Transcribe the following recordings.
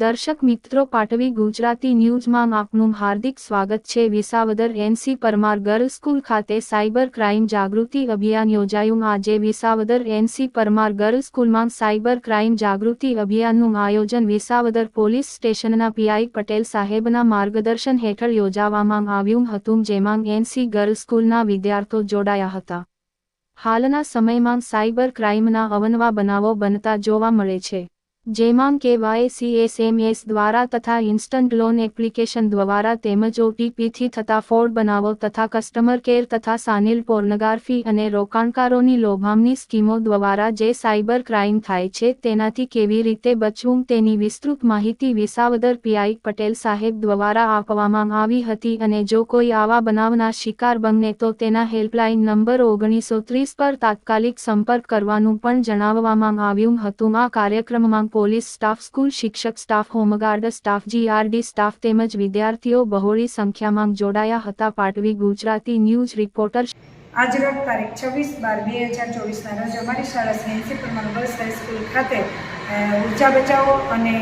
દર્શક મિત્રો પાટવી ગુજરાતી ન્યૂઝમાં આપનું હાર્દિક સ્વાગત છે. Visavadar NC Parmar girls school ખાતે સાયબર ક્રાઇમ જાગૃતિ અભિયાન યોજાયું. આજે વિસાવદર એનસી પરમાર ગર્લ્સ સ્કૂલમાં સાયબર ક્રાઇમ જાગૃતિ અભિયાનનું આયોજન વિસાવદર પોલીસ સ્ટેશનના પીઆઈ પટેલ સાહેબના માર્ગદર્શન હેઠળ યોજાવામાં આવ્યું હતું, જેમાં એનસી ગર્લ્સ સ્કૂલના વિદ્યાર્થીઓ જોડાયા હતા. હાલના સમયમાં સાયબર ક્રાઇમના અવનવા બનાવો બનતા જોવા મળે છે. જેમાં કેવાયસીએસએમએસ દ્વારા તથા ઇન્સ્ટન્ટ લોન એપ્લિકેશન દ્વારા તેમજ ઓટીપીથી થતા ફોડ બનાવો તથા કસ્ટમર કેર તથા સાનિલ પોર્નોગ્રાફી અને રોકાણકારોની લોભામની સ્કીમો દ્વારા જે સાયબર ક્રાઇમ થાય છે તેનાથી કેવી રીતે બચવું તેની વિસ્તૃત માહિતી વિસાવદર પીઆઈ પટેલ સાહેબ દ્વારા આપવામાં આવી હતી અને જો કોઈ આવા બનાવના શિકાર બને તો તેના હેલ્પલાઇન નંબર ઓગણીસો ત્રીસ પર તાત્કાલિક સંપર્ક કરવાનું પણ જણાવવામાં આવ્યું હતું. આ કાર્યક્રમમાં પોલીસ સ્ટાફ, સ્કૂલ શિક્ષક staff, home guard staff GRD staff તેમજ વિદ્યાર્થીઓ બહોળી સંખ્યામાં જોડાયા હતા. પાટવી ગુજરાતી ન્યૂઝ રિપોર્ટર આજરોજ તારીખ છવ્વીસ બાર બે હજાર ચોવીસના રોજ અમારી શાળા પરમાર ગર્લ્સ હાઈસ્કૂલ ખાતે ઊર્જા બચાવો અને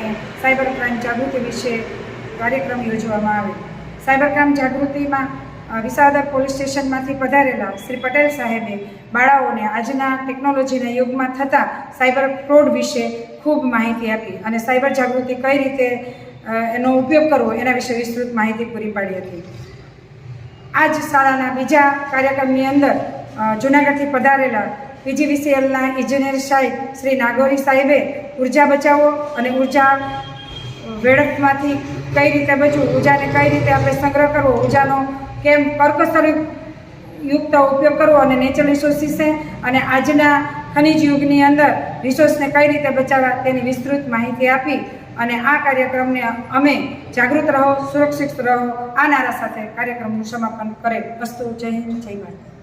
સાયબર ક્રાઇમ જાગૃતિ વિશે કાર્યક્રમ યોજવામાં આવે સાયબર ક્રાઇમ જાગૃતિમાં વિસાવદર પોલીસ સ્ટેશનમાંથી પધારેલા શ્રી પટેલ સાહેબે બાળાઓને આજના ટેકનોલોજીના યુગમાં થતા સાયબર ફ્રોડ વિશે ખૂબ માહિતી આપી અને સાયબર જાગૃતિ કઈ રીતે એનો ઉપયોગ કરવો એના વિશે વિસ્તૃત માહિતી પૂરી પાડી હતી. આ જ શાળાના બીજા કાર્યક્રમની અંદર જૂનાગઢથી પધારેલા પીજીવીસીએલના ઇજનેર સાહેબ શ્રી નાગોરી સાહેબે ઊર્જા બચાવો અને ઊર્જા વેડફમાંથી કઈ રીતે બચવું, ઉર્જાને કઈ રીતે આપણે સંગ્રહ કરવો, ઉર્જાનો કેમ કર્કશર યુક્ત ઉપયોગ કરવો અને નેચરલ રિસોર્સિસે અને આજના ખનિજ યુગની અંદર રિસોર્સને કઈ રીતે બચાવવા તેની વિસ્તૃત માહિતી આપી અને આ કાર્યક્રમને અમે જાગૃત રહો, સુરક્ષિત રહો, આ નારા સાથે કાર્યક્રમનું સમાપન કરે. વસ્તુ જય હિન્દ, જય ભારત.